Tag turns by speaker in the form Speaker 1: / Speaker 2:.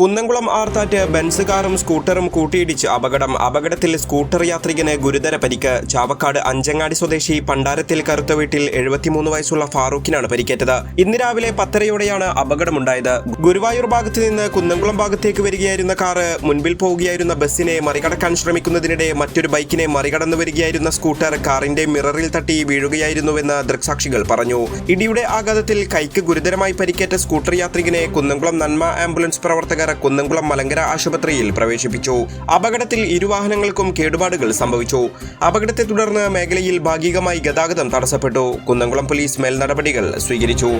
Speaker 1: Kunnamkulam Arthat Benz കാറും സ്കൂട്ടറും കൂട്ടിയിടിച്ച് അപകടം. അപകടത്തിൽ സ്കൂട്ടർ യാത്രികന് ഗുരുതര പരിക്ക്. ചാവക്കാട് അഞ്ചങ്ങാടി സ്വദേശി പണ്ടാരത്തിൽ കറുത്ത വീട്ടിൽ എഴുപത്തിമൂന്ന് വയസ്സുള്ള ഫാറൂഖിനാണ് പരിക്കേറ്റത്. ഇന്ന് രാവിലെ പത്തരയോടെയാണ് അപകടമുണ്ടായത്. ഗുരുവായൂർ ഭാഗത്ത് നിന്ന് കുന്നംകുളം ഭാഗത്തേക്ക് വരികയായിരുന്ന കാറ് മുൻപിൽ പോവുകയായിരുന്ന ബസ്സിനെ മറികടക്കാൻ ശ്രമിക്കുന്നതിനിടെ മറ്റൊരു ബൈക്കിനെ മറികടന്നു വരികയായിരുന്ന സ്കൂട്ടർ കാറിന്റെ മിററിൽ തട്ടി വീഴുകയായിരുന്നുവെന്ന് ദൃക്സാക്ഷികൾ പറഞ്ഞു. ഇടിയുടെ ആഘാതത്തിൽ കൈക്ക് ഗുരുതരമായി പരിക്കേറ്റ സ്കൂട്ടർ യാത്രികനെ കുന്നംകുളം നന്മ ആംബുലൻസ് പ്രവർത്തകർ കുന്നംകുളം മലങ്കര ആശുപത്രിയിൽ പ്രവേശിപ്പിച്ചു. അപകടത്തിൽ ഇരുവാഹനങ്ങൾക്കും കേടുപാടുകൾ സംഭവിച്ചു. അപകടത്തെ തുടർന്ന് മേഖലയിൽ ഭാഗികമായി ഗതാഗതം തടസ്സപ്പെട്ടു. കുന്നംകുളം പോലീസ് മേൽനടപടികൾ സ്വീകരിച്ചു.